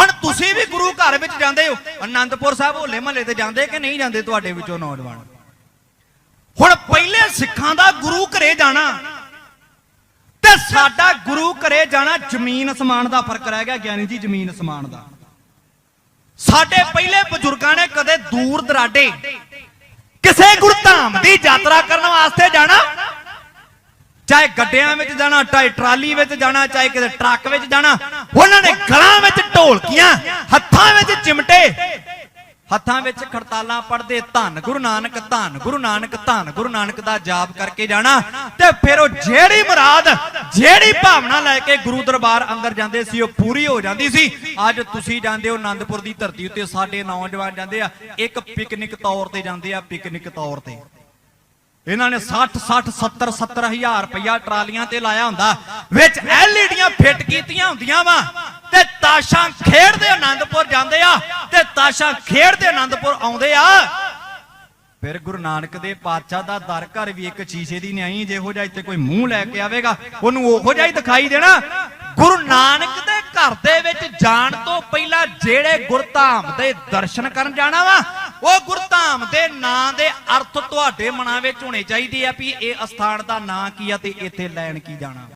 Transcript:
ਹੁਣ ਤੁਸੀਂ ਵੀ ਗੁਰੂ ਘਰ ਵਿੱਚ ਜਾਂਦੇ ਹੋ, ਅਨੰਦਪੁਰ ਸਾਹਿਬ ਹੋਲੇ ਮਹੱਲੇ ਤੇ ਜਾਂਦੇ ਕਿ ਨਹੀਂ ਜਾਂਦੇ ਤੁਹਾਡੇ ਵਿੱਚੋਂ ਨੌਜਵਾਨ? ਹੁਣ ਪਹਿਲੇ ਸਿੱਖਾਂ ਦਾ ਗੁਰੂ ਘਰੇ ਜਾਣਾ ਤੇ ਸਾਡਾ ਗੁਰੂ ਘਰੇ ਜਾਣਾ ਜ਼ਮੀਨ ਅਸਮਾਨ ਦਾ ਫ਼ਰਕ ਰਹਿ ਗਿਆ, ਗਿਆਨੀ ਜੀ, ਜ਼ਮੀਨ ਅਸਮਾਨ ਦਾ। ਸਾਡੇ ਪਹਿਲੇ ਬਜ਼ੁਰਗਾਂ ਨੇ ਕਦੇ ਦੂਰ ਦਰਾਡੇ ਕਿਸੇ ਗੁਰਧਾਮ ਦੀ ਯਾਤਰਾ ਕਰਨ ਵਾਸਤੇ ਜਾਣਾ? ਚਾਹੇ ਗੱਡਿਆਂ ਵਿੱਚ ਜਾਣਾ, ਚਾਹੇ ਟਰਾਲੀ ਵਿੱਚ ਜਾਣਾ, ਚਾਹੇ ਕਿਤੇ ਟਰੱਕ ਵਿੱਚ ਜਾਣਾ, ਉਹਨਾਂ ਨੇ ਗਲਾਂ ਵਿੱਚ ਢੋਲਕੀਆਂ ਹੱਥਾਂ ਵਿੱਚ ਚਿਮਟੇ ਹੱਥਾਂ ਵਿੱਚ ਖੜਤਾਲਾਂ ਪੜਦੇ ਧੰਨ ਗੁਰੂ ਨਾਨਕ, ਧੰਨ ਗੁਰੂ ਨਾਨਕ, ਧੰਨ ਗੁਰੂ ਨਾਨਕ ਦਾ ਜਾਪ ਕਰਕੇ ਜਾਣਾ ਤੇ ਫਿਰ ਉਹ ਜਿਹੜੀ ਮੁਰਾਦ, ਜਿਹੜੀ ਭਾਵਨਾ ਲੈ ਕੇ ਗੁਰੂ ਦਰਬਾਰ ਅੰਦਰ ਜਾਂਦੇ ਸੀ, ਉਹ ਪੂਰੀ ਹੋ ਜਾਂਦੀ ਸੀ। ਅੱਜ ਤੁਸੀਂ ਜਾਂਦੇ ਹੋ ਆਨੰਦਪੁਰ ਦੀ ਧਰਤੀ ਉੱਤੇ, ਸਾਡੇ ਨੌਜਵਾਨ ਜਾਂਦੇ ਆ, ਇੱਕ ਪਿਕਨਿਕ ਤੌਰ ਤੇ ਜਾਂਦੇ ਆ, ਪਿਕਨਿਕ ਤੌਰ ਤੇ। ਇਹਨਾਂ ਨੇ 60 60 70 70 ਹਜ਼ਾਰ ਰੁਪਇਆ ਟਰਾਲੀਆਂ ਤੇ ਲਾਇਆ ਹੁੰਦਾ, ਵਿੱਚ ਐਲਈਡੀਆਂ ਫਿੱਟ ਕੀਤੀਆਂ ਹੁੰਦੀਆਂ ਵਾ, ਤੇ ਤਾਸ਼ਾਂ ਖੇਡਦੇ ਤੇ ਤਾਸ਼ਾਂ ਖੇਡਦੇ ਆਨੰਦਪੁਰ ਆਉਂਦੇ ਆ। ਫਿਰ ਗੁਰੂ ਨਾਨਕ ਦੇ ਪਾਤਸ਼ਾਹ ਦਾ ਦਰ ਘਰ ਵੀ ਇੱਕ ਸ਼ੀਸ਼ੇ ਦੀ ਨਿਆਈ, ਜਿਹੋ ਜਿਹਾ ਇੱਥੇ ਕੋਈ ਮੂੰਹ ਲੈ ਕੇ ਆਵੇਗਾ, ਉਹਨੂੰ ਉਹੋ ਜਿਹਾ ਹੀ ਦਿਖਾਈ ਦੇਣਾ। ਗੁਰੂ ਨਾਨਕ ਦੇ ਘਰ ਦੇ ਵਿੱਚ ਜਾਣ ਤੋਂ ਪਹਿਲਾਂ ਜਿਹੜੇ ਗੁਰਧਾਮ ਦੇ ਦਰਸ਼ਨ ਕਰਨ ਜਾਣਾ ਵਾ, ਉਹ ਗੁਰਧਾਮ ਦੇ ਨਾਂ ਦੇ ਅਰਥ ਤੁਹਾਡੇ ਮਨਾਂ ਵਿੱਚ ਹੋਣੇ ਚਾਹੀਦੇ ਆ ਵੀ ਇਹ ਅਸਥਾਨ ਦਾ ਨਾਂ ਕੀ ਆ ਤੇ ਇੱਥੇ ਲੈਣ ਕੀ ਜਾਣਾ।